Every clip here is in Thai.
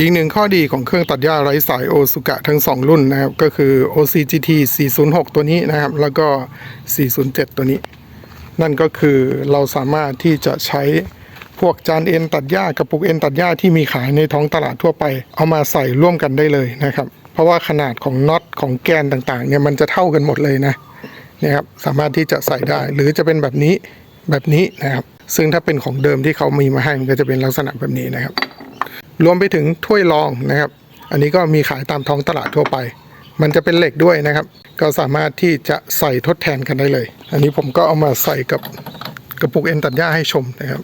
อีกหนึ่งข้อดีของเครื่องตัดหญ้าไร้สายโอซุกะทั้ง 2 รุ่นนะครับ ก็คือ OCGT 406 ตัวนี้นะครับ แล้วก็ 407 ตัวนี้ นั่นก็คือเราสามารถที่จะใช้พวกจานเอ็นตัดหญ้ากระปุกเอ็นตัดหญ้าที่มีขายในท้องตลาดทั่วไป เอามาใส่ร่วมกันได้เลยนะครับ เพราะว่าขนาดของน็อตของแกนต่างๆเนี่ยมันจะเท่ากันหมดเลยนะเนี่ยครับสามารถที่จะใส่ได้หรือจะเป็นแบบนี้แบบนี้นะครับ ซึ่งถ้าเป็นของเดิมที่เขามีมาให้มันก็จะเป็นลักษณะแบบนี้นะครับ รวมไปถึงถ้วยรองนะครับ อันนี้ก็มีขายตามท้องตลาดทั่วไป มันจะเป็นเหล็กด้วยนะครับ ก็สามารถที่จะใส่ทดแทนกันได้เลย อันนี้ผมก็เอามาใส่กับกระปุกเอ็นตัดหญ้าให้ชมนะครับ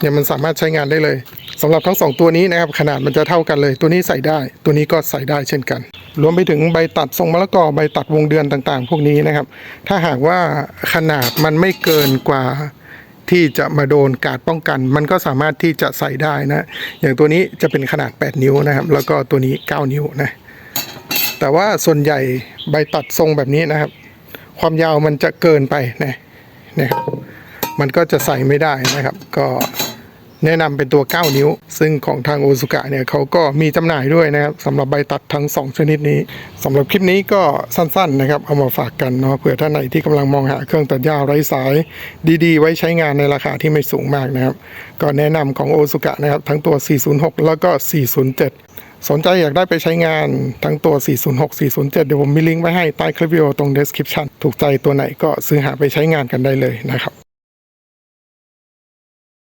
เนี่ยมันสามารถใช้งานได้เลยสำหรับทั้งสองตัวนี้นะครับ ขนาดมันจะเท่ากันเลย ตัวนี้ใส่ได้ ตัวนี้ก็ใส่ได้เช่นกัน รวมไปถึงใบตัดทรงมะละกอใบตัดวงเดือนต่างๆ พวกนี้นะครับ ถ้าหากว่าขนาดมันไม่เกินกว่า ที่จะมาโดนการดป้องกัน มันก็สามารถที่จะใส่ได้นะ อย่างตัวนี้จะเป็นขนาด 8 นิ้วนะครับ แล้วก็ตัวนี้ 9 นิ้วนะ แต่ว่าส่วนใหญ่ใบตัดทรงแบบนี้นะครับ ความยาวมันจะเกินไปนะนะครับมันก็จะใส่ไม่ได้นะครับ ก็ แนะนำเป็นตัว 9 นิ้ว ซึ่งของทางโอซุกะเนี่ยเขาก็มีจำหน่ายด้วยนะครับสำหรับใบตัดทั้ง 2 ชนิดนี้สำหรับคลิปนี้ก็สั้นๆนะครับ เอามาฝากกันเนาะเผื่อท่านไหนที่กำลังมองหาเครื่องตัดหญ้าไร้สายดีๆ ไว้ใช้งานในราคาที่ไม่สูงมากนะครับ ก็แนะนำของโอซุกะนะครับทั้งตัว 406 แล้วก็ 407สนใจอยากได้ไปใช้งานทั้งตัว 406 407 เดี๋ยวผมมีลิงก์ไว้ให้ใต้คลิปวิดีโอตรง description ถูกใจตัวไหนก็ซื้อหาไปใช้งานกันได้เลยนะครับ